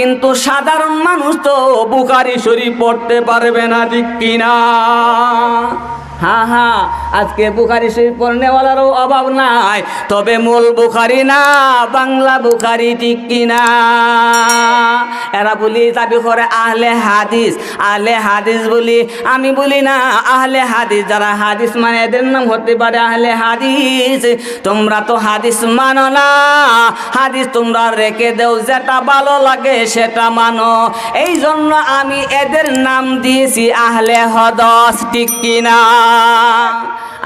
কিন্তু সাধারণ মানুষ তো বুখারি শরীফ পড়তে পারবে না ঠিক কিনা? হ্যাঁ হ্যাঁ আজকে বুখারি শরীফ পড়নেওয়ালারও অভাব নাই। তবে মূল বুখারি না, বাংলা বুখারি ঠিক কিনা? এরা বলি দাবি করে আহলে হাদিস আহলে হাদিস বলি। আমি বলি, না, আহলে হাদিস, যারা হাদিস মানে এদের নাম হতে পারে আহলে হাদিস। তোমরা তো হাদিস মানো না। হাদিস তোমরা রেখে দেও, যেটা ভালো লাগে সেটা মানো। এই জন্য আমি এদের নাম দিয়েছি আহলে হদস, ঠিক কিনা?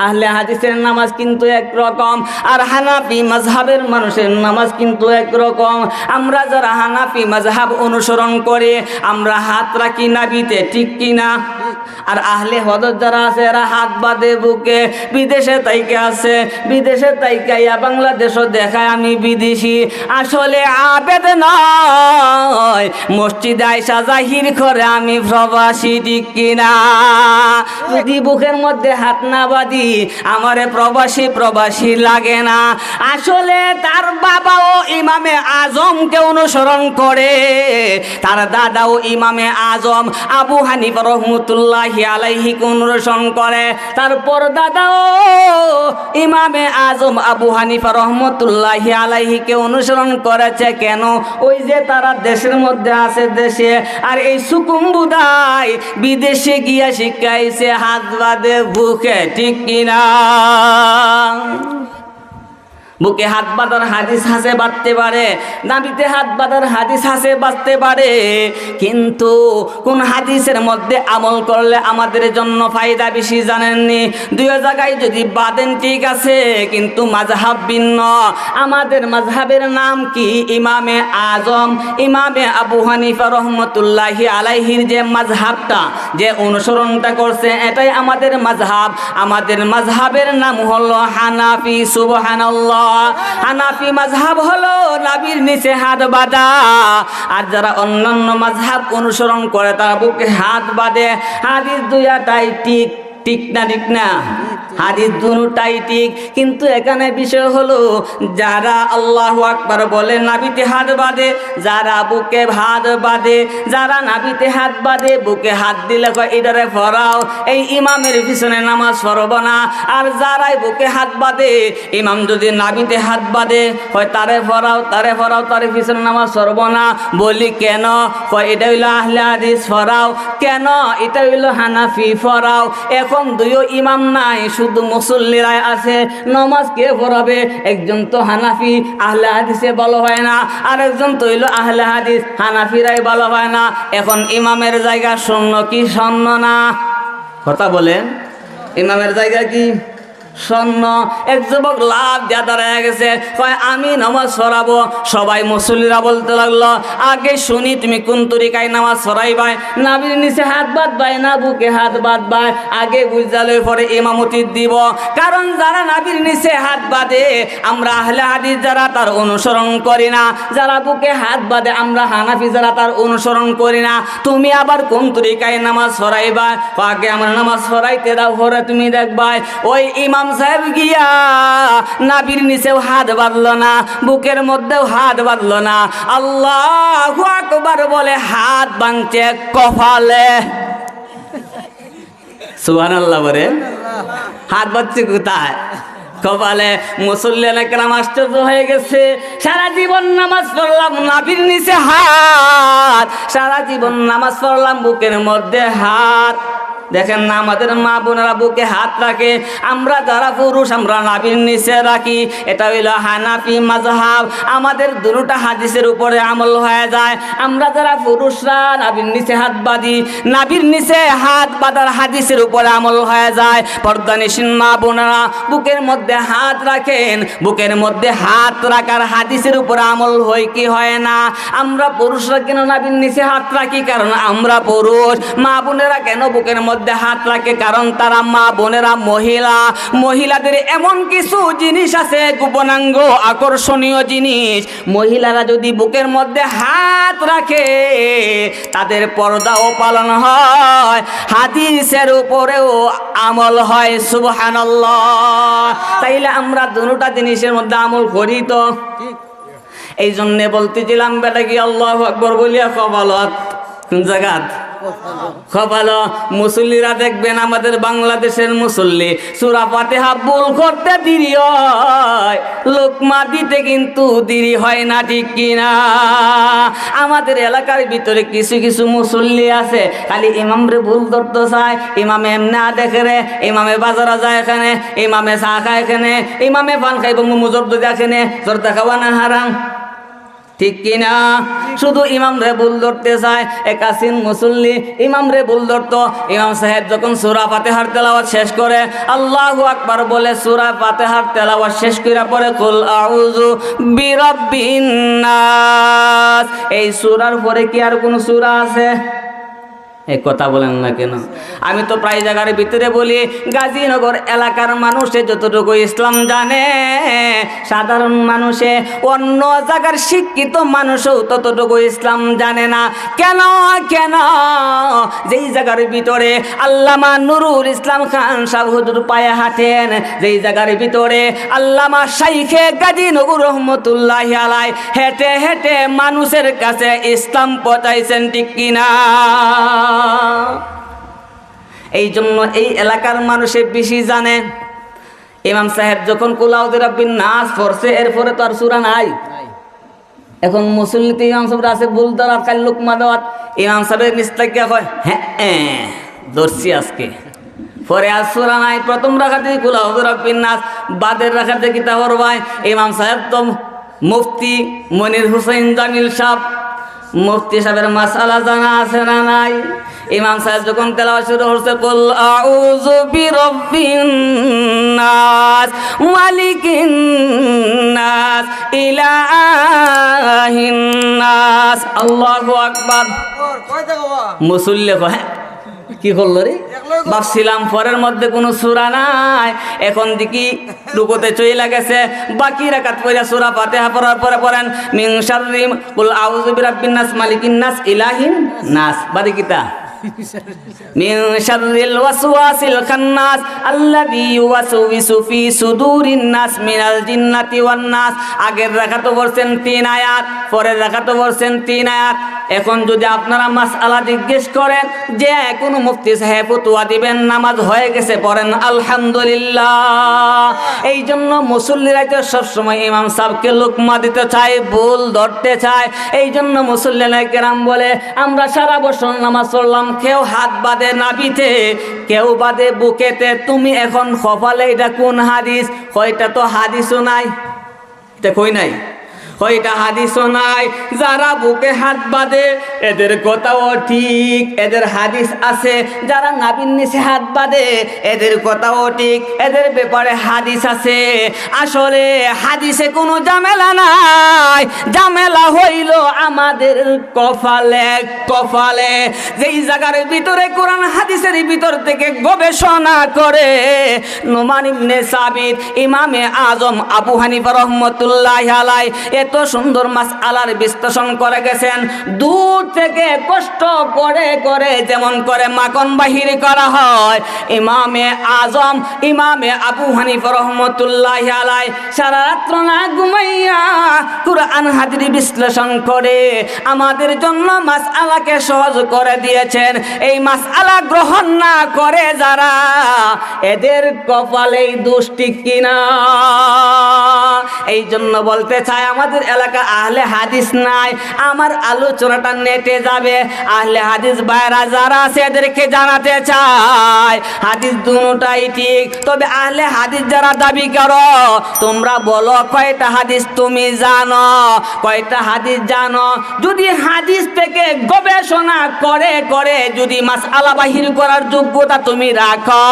আহলে হাদিসের নামাজ কিন্তু একরকম আর হানাফি মাঝহাবের মানুষের নামাজ কিন্তু একরকম আমরা যারা হানাফি মাঝহাব অনুসরণ করে, আমরা হাত রাখি নাবিতে, ঠিক কিনা? আর আহলে হদর যারা আছে, এরা হাত বাঁধে বুকে। বিদেশে তাইকে আছে, বিদেশে তাইকে ইয়া বাংলাদেশও দেখায় আমি বিদেশি। আসলে আবেদ নয়, মসজিদ আয়সা জাহির করে আমি প্রবাসী, ঠিক কিনা? যদি বুকের মধ্যে হাত না বাঁধি, আমারে প্রবাসী প্রবাসী লাগে না। আসলে তার বাবাও ইমামে আজমকে অনুসরণ করে। তার দাদাও ইমামে আজম, আবু হানিফ রহমতুল্লাহ আলাইহিকে অনুসরণ করে। তারপর দাদাও ইমামে আজম আবু হানিফা রহমতুল্লাহ আলাইহিকে অনুসরণ করেছে। কেন? ওই যে তারা দেশের মধ্যে আছে দেশে, আর এই সুকুম্বুদাই বিদেশে গিয়া শিখাইছে হাত বাদে বুকে, ঠিক কিনা? বুকে হাত বাঁধার হাদিস হাসে বাঁধতে পারে নাবিতে হাত বাঁধার হাদিস হাসে বাঁচতে পারে। কিন্তু কোন হাদিসের মধ্যে আমল করলে আমাদের জন্য ফায়দা বেশি জানেননি? দুই জায়গায় যদি বাদেন ঠিক আছে, কিন্তু মাঝহাব ভিন্ন। আমাদের মাঝহাবের নাম কি? ইমামে আজম, ইমামে আবু হানিফা রহমতুল্লাহি আলাইহির যে মাঝহাবটা যে অনুসরণটা করছে, এটাই আমাদের মাঝহাব আমাদের মাঝহাবের নাম হলো হানাফি, সুবহানাল্লাহ। হানাফি মাঝহাব হলো নাবির নিচে হাত বাঁধা। আর যারা অন্যান্য মাঝহাব অনুসরণ করে, তারা বুকে হাত বাঁধে। হাদিস দুয়াটাই ঠিক ঠিক না ঠিক না? হাদিস দুটাই ঠিক, কিন্তু এখানে বিষয় হলো, যারা আল্লাহ আকবার বলে নাবিতে হাত বাঁধে, যারা বুকে হাত বাঁধে, যারা নাবিতে হাত বাঁধে, বুকে হাত দিলে এটারে ফরাও, এই ইমামের পিছনে নামাজ পড়ব না। আর যারাই বুকে হাত বাঁধে, ইমাম যদি নাবিতে হাত বাঁধে হয় তারে ফরাও তারে ফরাও, তারে পিছনে নামাজ পড়ব না। বলি, কেন? কয়, এটা হইল আহলে হাদিস ফরাও। কেন? এটা হইল হানাফি ফরাও। এখন দুইও ইমাম নাই শুধু মুসল্লিরাই আছে, নমাজ কে পড়াবে? একজন তো হানাফি, আহলে হাদিসে ভালো হয় না। আর একজন তো হইল আহলে হাদিস, হানাফিরাই ভালো হয় না। এখন ইমামের জায়গা শূন্য কি শূন্য না? কথা বলেন। ইমামের জায়গা কি? স্বর্ণ এক যুবক লাভ যা দাঁড়ায় গেছে। কয়, আমি নামাজ পড়াবো। সবাই মুসল্লিরা বলতে লাগল, আগে শুনি তুমি কোন তরিকায় নামাজ পড়াইবাই? নাবির নিচে হাত বাদ বাই না বুকে হাত বাদ বাই আগে বুঝালে পরে ইমামতি দিব। কারণ যারা নাবির নিচে হাত বাঁধে, আমরা আহলে হাদিস যারা তার অনুসরণ করি না। যারা বুকে হাত বাঁধে, আমরা হানাফি যারা তার অনুসরণ করি না। তুমি আবার কোন তরিকায় নামাজ পড়াইবা আগে আমার নামাজ পড়াইতে দাও, পরে তুমি দেখবাই। ওই ইমাম সাহেব গিয়া নাবির নিচেও হাত বাঁধলো না, বুকের মধ্যেও হাত বাঁধল না। আল্লাহ আকবার বলে, হাত বাঁধছে কপালে। সুহান আল্লাহ বলে। হাত বাঁধছে কোথায়? কপালে। মুসল্লিয়ান একরাম আশ্চর্য হয়ে গেছে, সারা জীবন নামাজ পড়লাম নাবির নিচে হাত, সারা জীবন নামাজ পড়লাম বুকের মধ্যে হাত। দেখেন না আমাদের মা বোনেরা বুকে হাত রাখে। আমরা যারা পুরুষ, আমরা নাবির নিচে রাখি। এটা হইল হানাফি মাজহাব আমাদের দুটা হাদিসের উপরে আমল হয়ে যায়। আমরা যারা পুরুষরা নাবির নিচে হাত বাঁধি। নাবির নিচে হাত বাঁধার হাদিসের উপরে আমল হয়ে যায়। পর্দানিসীন মা বোনেরা বুকের মধ্যে হাত রাখেন। বুকের মধ্যে হাত রাখার হাদিসের উপরে আমল হয় কি হয় না? আমরা পুরুষরা কেন নাবির নিচে হাত রাখি? কারণ আমরা পুরুষ। মা বোনেরা কেন বুকের মধ্যে হাত রাখে কারণ তারা মা বোনেরা মহিলা। মহিলাদের এমন কিছু জিনিস আছে, গোপনাঙ্গ, আকর্ষণীয় জিনিস। মহিলারা যদি বুকের মধ্যে হাত রাখে, তাদের পর্দাও পালন হয়। হাদিসের উপরেও আমল হয়, সুবহানাল্লাহ। তাইলে আমরা দুটা জিনিসের মধ্যে আমল করি তো? এই জন্যে বলতেছিলাম, বেটা কি আল্লাহ আকবর বলিয়া কবালত কোন জায়গাত খপালো মুসল্লিরা দেখবেন আমাদের বাংলাদেশের মুসল্লি, সুরা ফাতেহা ভুল করতে দেরি হয়। লোকমা দিতে কিন্তু দেরি হয় না, ঠিক কিনা? আমাদের এলাকার ভিতরে কিছু কিছু মুসল্লি আছে, খালি ইমামরে ভুল ধরতে চায়। ইমামে এমনা দেখে রে, ইমামে বাজারা যায় এখানে, ইমামে চা খায় এখানে, ইমামে পান খাইব মুজর যদি এখানে, জর্দা খাওয়া না হারাম। ঠিক কিনা? শুধু ইমাম রে ভুল ধরতে চায়। একাসিন মুসল্লি ইমাম রে ভুল ধরত। ইমাম সাহেব যখন সুরা ফাতেহার তেলাওয়াত শেষ করে, আল্লাহু আকবার বলে, সুরা ফাতেহার তেলাওয়াত শেষ করে পরে কুল আউযু বিরাব্বিন নাস। এই সূরার পরে কি আর কোনো সূরা আছে? এই কথা বলেন না কেন? আমি তো প্রায় জায়গার ভিতরে বলি গাজীনগর এলাকার মানুষে যতটুকু ইসলাম জানে, সাধারণ মানুষে অন্য জায়গার শিক্ষিত মানুষও ততটুকু ইসলাম জানে না। কেন কেন? যেই জায়গার ভিতরে আল্লামা নুরুল ইসলাম খান সাহ হুজুর পায়ে হাঁটেন, যেই জায়গার ভিতরে আল্লামা শাইখে গাজীনগর রহমতুল্লাহ আলাই হেঁটে হেঁটে মানুষের কাছে ইসলাম পচাইছেন ঠিক কিনা? এই জন্য এই এলাকার মানুষে বেশি জানে। ইমাম সাহেব যখন কুলাউদ্দিন নাচ পড়ছে, এরপরে তো আর সুরা নাই। এখন মুসল্লিতে ইমাম সাহেব আছে ভুল ধরার কাল লোকমা দেওয়ার ইমাম সাহেবের নিস্তাজ্ঞা কয়? হ্যাঁ হ্যাঁ, ধরছি আজকে। পরে আজ সুরা নাই প্রথম রাখাতে খোলা হজুর নাচ বাদের রাখাতে কিতাবর ভাই ইমাম সাহেব তো মুফতি মনির হুসেন জামিল সাহেব মুফতি সাহেবের মাসালা জানা আছে না নাই? ইমাম সাহেব যখন তেলাওয়া শুরু করছে কুল আউযু বিরাব্বিন নাস মালিকিন নাস ইলাহিন নাস। আল্লাহু আকবার। মুসল্লি কয় হ্যাঁ, কি করল রে? ভাবছিলাম ফরের মধ্যে কোনো সুরা নাই। এখন দেখি রুকোতে চইলা গেছে। বাকি রাকাত পয়লা সুরা ফাতিহা পড়ার পরে পড়েন, মিন শাররিম, কুল আউযু বিরাব্বিন নাস, মালিকিন নাস, ইলাহিন নাস। বাদি শাররিল ওয়াসওয়াসিল খান্নাস আল্লাযী ইউওয়াসউসু ফি সুদুরিন নাস মিনাল জিন্নাতি ওয়ান নাস। আগের রাখাতো বলছেন তিন আয়াত, পরের রাখাতো বলছেন তিন আয়াত। এখন যদি আপনারা মাসআলা জিজ্ঞেস করেন, যে কোনো মুফতি সাহেব ফতুয়া দিবেন, নামাজ হয়ে গেছে, পড়েন আলহামদুলিল্লাহ। এই জন্য মুসল্লিরা তো সবসময় ইমাম সাহেবকে লোকমা দিতে চায়, ভুল ধরতে চায়। এই জন্য মুসল্লিরা কেরাম বলে, আমরা সারা বছর নামাজ পড়লাম কেউ হাত বাদে নাবিতে কেউ বাদে বুকেতে। তুমি এখন সফালে, এটা কোন হাদিস? হয়টা তো হাদিসও নাই। কই নাই? হয়টা হাদিসও নাই। যারা বুকে হাত বাঁধে এদের কথাও ঠিক, এদের হাদিস আছে। যারা নাবিন নিচে হাত বাঁধে, এদের কথাও ঠিক, এদের ব্যাপারে হাদিস আছে। আসলে হাদিসে কোনো ঝামেলা নাই। ঝামেলা হইল আমাদের কপালে কপালে। যেই জায়গার ভিতরে কোরআন হাদিসের ভিতর থেকে গবেষণা করে, নোমান ইবনে সাবিত, ইমামে আজম, আবু হানিফা রহমতুল্লাহ আলাই এত সুন্দর মাস আলার বিশ্লেষণ করে গেছেন। দূর থেকে কষ্ট করে করে যেমন করে মাখন বাহির করা হয়। ইমামে আজম, ইমামে আবু হানিফা রহমতুল্লাহ আলাই সারা রাত্র না ঘুমাইয়া কুরআন হাদির বিশ্লেষণ করে আমাদের জন্য মাস আলাকে সহজ করে দিয়েছেন। এই মাস আলা গ্রহণ না করে যারা এদের কপালেই দুষ্টি কিনা? এই জন্য বলতে চাই, আমাদের এলাকা আহলে হাদিস নাই, আমার আলোচনাটা নেটে যাবে। আহলে হাদিস বাইরা যারা আছে, এদেরকে জানাতে চাই, হাদিস দুটাই ঠিক। তবে আহলে হাদিস যারা দাবি করো, তোমরা বলো, কয়টা হাদিস তুমি জানো? কয়টা হাদিস জানো? যদি হাদিস থেকে গবেষণা করে করে যদি মাস আলা বাহির করার যোগ্যতা তুমি রাখো,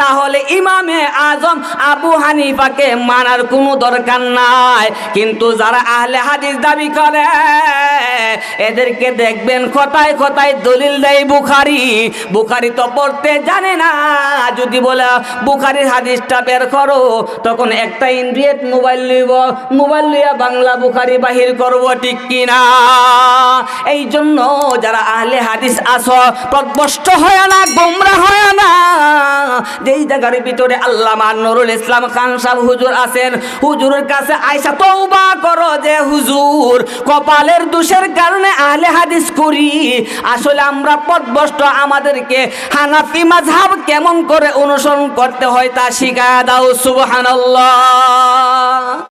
তাহলে ইমামে আজম আবু হানিফাকে মানার কোনো দরকার নাই। কিন্তু যারা আহলে হাদিস দাবি করে এদেরকে দেখবেন কথায় কথায় দলিল দেয় বুখারি। বুখারি তো পড়তে জানে না। যদি বলে, বুখারির হাদিসটা বের করো, তখন একটা ইন্ডিয়েট মোবাইল নিব। মোবাইল লিয়া বাংলা বুখারি বাহির করব ঠিক কিনা? এই জন্য যারা আহলে হাদিস আস প্রদ্বষ্ট হয় না, গোমরা হয় না। যেই জায়গার ভিতরে আল্লাহ নুরুল ইসলাম খান সাহেব হুজুর আছেন, হুজুরের কাছে আয়সা তৌবা করো যে হুজুর, কপালের দোষের কারণে আহলে হাদিস করি। আসলে আমরা পদভষ্ট আমাদেরকে হানাফি মাঝহাব কেমন করে অনুসরণ করতে হয় তা শিখা দাও, সুবহানাল্লাহ।